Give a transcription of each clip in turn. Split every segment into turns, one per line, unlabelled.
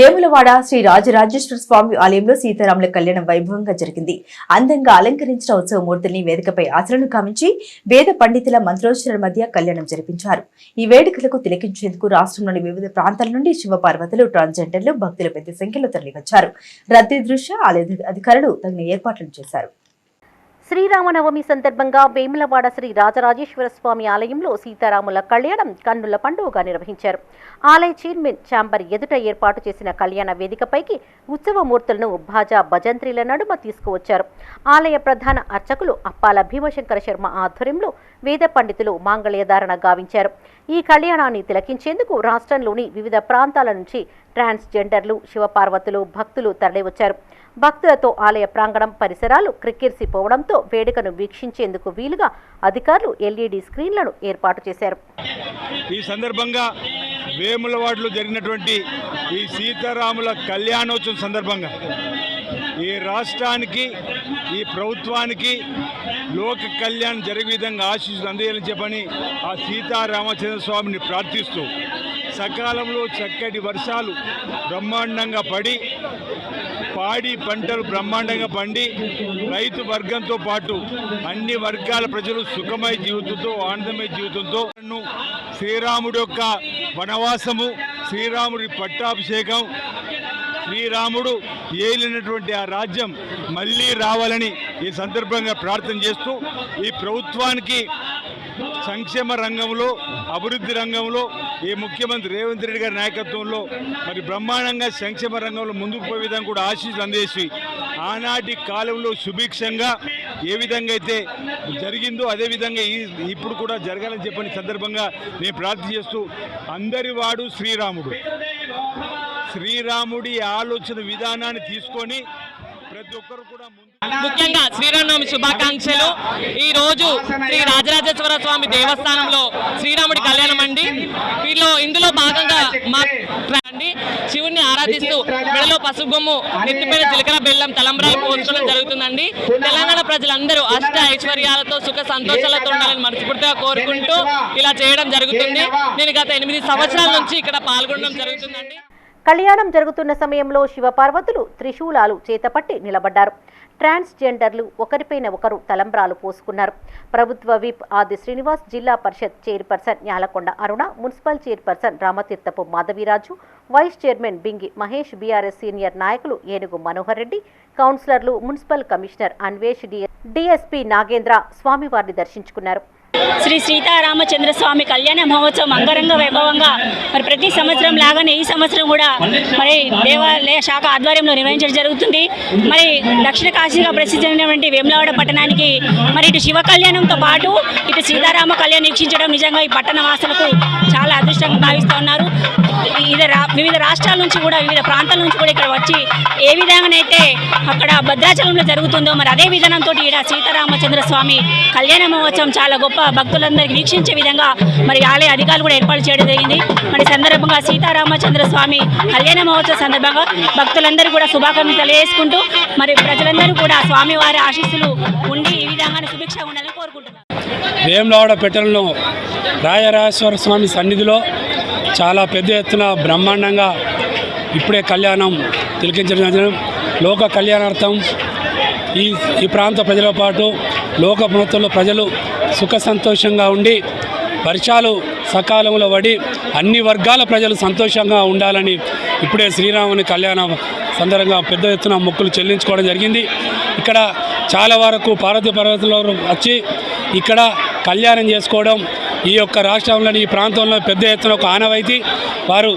వేములవాడ శ్రీ రాజరాజేశ్వర స్వామి ఆలయంలో సీతారాముల కళ్యాణం వైభవంగా జరిగింది. అందంగా అలంకరించిన ఉత్సవమూర్తుల్ని వేదికపై ఆశలను కామించి వేద పండితుల మంత్రోచ్చరణ మధ్య కళ్యాణం జరిపించారు. ఈ వేడుకలకు తిలకించేందుకు రాష్ట్రంలోని వివిధ ప్రాంతాల నుండి శివపార్వతులు ట్రాన్స్జెండర్లు భక్తులు పెద్ద సంఖ్యలో తరలివచ్చారు. రద్దీ దృష్ట్యా ఆలయ అధికారులు తగిన ఏర్పాట్లు చేశారు.
శ్రీరామనవమి సందర్భంగా వేములవాడ శ్రీ రాజరాజేశ్వర స్వామి ఆలయంలో సీతారాముల కళ్యాణం కన్నుల పండుగగా నిర్వహించారు. ఆలయ చైర్మన్ చాంబర్ ఎదుట ఏర్పాటు చేసిన కళ్యాణ వేదికపైకి ఉత్సవమూర్తులను భాజా భజంత్రీల నడుమ తీసుకువచ్చారు. ఆలయ ప్రధాన అర్చకులు అప్పాల భీమశంకర శర్మ ఆధ్వర్యంలో వేద పండితులు మాంగళ్యధారణ గావించారు. ఈ కళ్యాణాన్ని తిలకించేందుకు రాష్ట్రంలోని వివిధ ప్రాంతాల నుంచి ట్రాన్స్జెండర్లు శివపార్వతులు భక్తులు తరలివచ్చారు. భక్తులతో ఆలయ ప్రాంగణం పరిసరాలు క్రిక్కిరిసిపోవడంతో వేడుకను వీక్షించేందుకు వీలుగా అధికారులు ఎల్ఈడి స్క్రీన్లను ఏర్పాటు చేశారు.
ఈ సందర్భంగా వేములవాడలో జరిగినటువంటి ఈ సీతారాముల కళ్యాణోత్సవం సందర్భంగా ఈ రాష్ట్రానికి ఈ ప్రభుత్వానికి లోక కళ్యాణం జరిగే విధంగా ఆశీస్సులు అందేయాలని చెప్పని ఆ సీతారామచంద్ర స్వామిని ప్రార్థిస్తూ సకాలంలో చక్కటి వర్షాలు బ్రహ్మాండంగా పడి పాడి పంటలు బ్రహ్మాండంగా పండి రైతు వర్గంతో పాటు అన్ని వర్గాల ప్రజలు సుఖమయ జీవితంతో ఆనందమయ జీవితంతో శ్రీరాముడి యొక్క వనవాసము శ్రీరాముడి పట్టాభిషేకం శ్రీరాముడు ఏలినటువంటి ఆ రాజ్యం మళ్ళీ రావాలని ఈ సందర్భంగా ప్రార్థన చేస్తూ ఈ ప్రభుత్వానికి సంక్షేమ రంగంలో అభివృద్ధి రంగంలో ఈ ముఖ్యమంత్రి రేవంత్ రెడ్డి గారి నాయకత్వంలో మరి బ్రహ్మాండంగా సంక్షేమ రంగంలో ముందుకు పోయే విధంగా కూడా ఆశీస్సులు అందేసి ఆనాటి కాలంలో సుభిక్షంగా ఏ విధంగా అయితే జరిగిందో అదే విధంగా ఈ ఇప్పుడు కూడా జరగాలని చెప్పని సందర్భంగా నేను ప్రార్థన చేస్తూ అందరి వాడు శ్రీరాముడు. శ్రీరాముడి ఆలోచన విధానాన్ని తీసుకొని ప్రతి ఒక్కరు కూడా ముందు
ముఖ్యంగా శ్రీరామనవమి శుభాకాంక్షలు. ఈ రోజు శ్రీ రాజరాజేశ్వర స్వామి దేవస్థానంలో శ్రీరాముడి కళ్యాణం అండి. వీళ్ళు ఇందులో భాగంగా మా అండి. శివుణ్ణి ఆరాధిస్తూ మెడలో పసుగొమ్ము నెత్తిపైన జీలకర్ర బెల్లం తలంబ్రాలు పోల్చడం జరుగుతుందండి. తెలంగాణ ప్రజలందరూ అష్ట ఐశ్వర్యాలతో సుఖ సంతోషాలతో ఉండాలని మనస్ఫూర్తిగా కోరుకుంటూ ఇలా చేయడం జరుగుతుంది. నేను గత ఎనిమిది సంవత్సరాల నుంచి ఇక్కడ పాల్గొనడం జరుగుతుందండి.
కళ్యాణం జరుగుతున్న సమయంలో శివపార్వతులు త్రిశూలాలు చేతపట్టి నిలబడ్డారు. ట్రాన్స్జెండర్లు ఒకరిపైన ఒకరు తలంబ్రాలు పోసుకున్నారు. ప్రభుత్వ whip Adi Srinivas Zilla Parishad chairperson Nyalakonda Aruna municipal chairperson Ramatheerthapu Madhaviraju vice chairman Bingi Mahesh BRS senior నాయకులు ఏనుగు మనోహర్ రెడ్డి కౌన్సిలర్లు municipal commissioner Anvesh DSP Nagendra స్వామివారిని దర్శించుకున్నారు.
శ్రీ సీతారామచంద్ర స్వామి కళ్యాణ మహోత్సవం అంగరంగ వైభవంగా మరి ప్రతి సంవత్సరం లాగానే ఈ సంవత్సరం కూడా మరి దేవాలయ శాఖ ఆధ్వర్యంలో నిర్వహించడం జరుగుతుంది. మరి దక్షిణ కాశీగా ప్రసిద్ధి అయినటువంటి వేములవాడ పట్టణానికి మరి ఇటు శివ కళ్యాణంతో పాటు ఇటు సీతారామ కళ్యాణం వీక్షించడం నిజంగా ఈ పట్టణ వాసులకు చాలా అదృష్టంగా భావిస్తూ ఉన్నారు. ఇది వివిధ రాష్ట్రాల నుంచి కూడా వివిధ ప్రాంతాల నుంచి కూడా ఇక్కడ వచ్చి ఏ విధంగానైతే అక్కడ భద్రాచలంలో జరుగుతుందో మరి అదే విధానంతో ఇక్కడ సీతారామచంద్ర స్వామి కళ్యాణ మహోత్సవం చాలా గొప్ప భక్తులందరికీ వీక్షించే విధంగా మరి ఆలయ అధికారులు కూడా ఏర్పాటు చేయడం జరిగింది. మరి సందర్భంగా సీతారామచంద్ర స్వామి కళ్యాణ మహోత్సవ సందర్భంగా భక్తులందరూ కూడా శుభాకాంక్షలు తెలియజేసుకుంటూ మరి ప్రజలందరూ కూడా స్వామివారి ఆశీస్సులు ఉండి ఈ విధంగా శుభిక్ష ఉండాలని కోరుకుంటున్నారు
వేములవాడ పెట్టెలను రాయరాజేశ్వర స్వామి సన్నిధిలో చాలా పెద్ద ఎత్తున బ్రహ్మాండంగా ఇప్పుడే కళ్యాణం తిలకించడం లోక కళ్యాణార్థం ఈ ఈ ప్రాంత ప్రజలతో పాటు లోక ప్రాంతంలో ప్రజలు సుఖ సంతోషంగా ఉండి వర్షాలు సకాలంలో పడి అన్ని వర్గాల ప్రజలు సంతోషంగా ఉండాలని ఇప్పుడే శ్రీరాముని కళ్యాణం సందర్భంగా పెద్ద ఎత్తున మొక్కులు చెల్లించుకోవడం జరిగింది. ఇక్కడ చాలా వరకు పార్వతీ పర్వతంలో వచ్చి ఇక్కడ కళ్యాణం చేసుకోవడం ఈ యొక్క రాష్ట్రంలోని ఈ ప్రాంతంలో పెద్ద ఎత్తున ఒక ఆనవాయితీ. వారు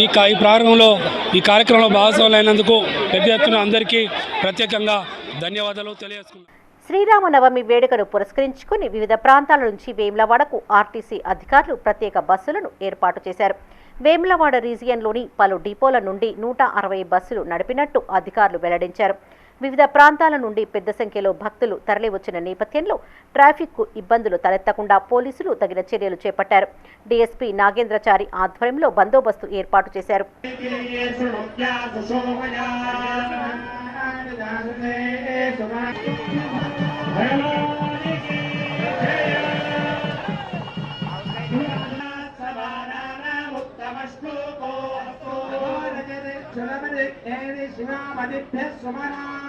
ఈ కా ఈ ప్రారంభంలో ఈ కార్యక్రమంలో భాగస్వాములైనందుకు పెద్ద ఎత్తున అందరికీ ప్రత్యేకంగా ధన్యవాదాలు తెలియజేసుకున్నాను
శ్రీరామనవమి వేడుకను పురస్కరించుకుని వివిధ ప్రాంతాల నుంచి వేములవాడకు ఆర్టీసీ అధికారులు ప్రత్యేక బస్సులను ఏర్పాటు చేశారు. వేములవాడ రీజియన్లోని పలు డిపోల నుండి నూట అరవై బస్సులు నడిపినట్టు అధికారులు వెల్లడించారు. వివిధ ప్రాంతాల నుండి పెద్ద సంఖ్యలో భక్తులు తరలివచ్చిన నేపథ్యంలో ట్రాఫిక్కు ఇబ్బందులు తలెత్తకుండా పోలీసులు తగిన చర్యలు చేపట్టారు డీఎస్పీ నాగేంద్రచారి ఆధ్వర్యంలో బందోబస్తు ఏర్పాటు చేశారు
సమానాముత్తమశ్లోకో शिवामदिभ्यः सुमना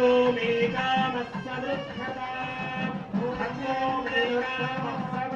अग्नो मे कामस्य वृक्षता अग्नो मे कामस्य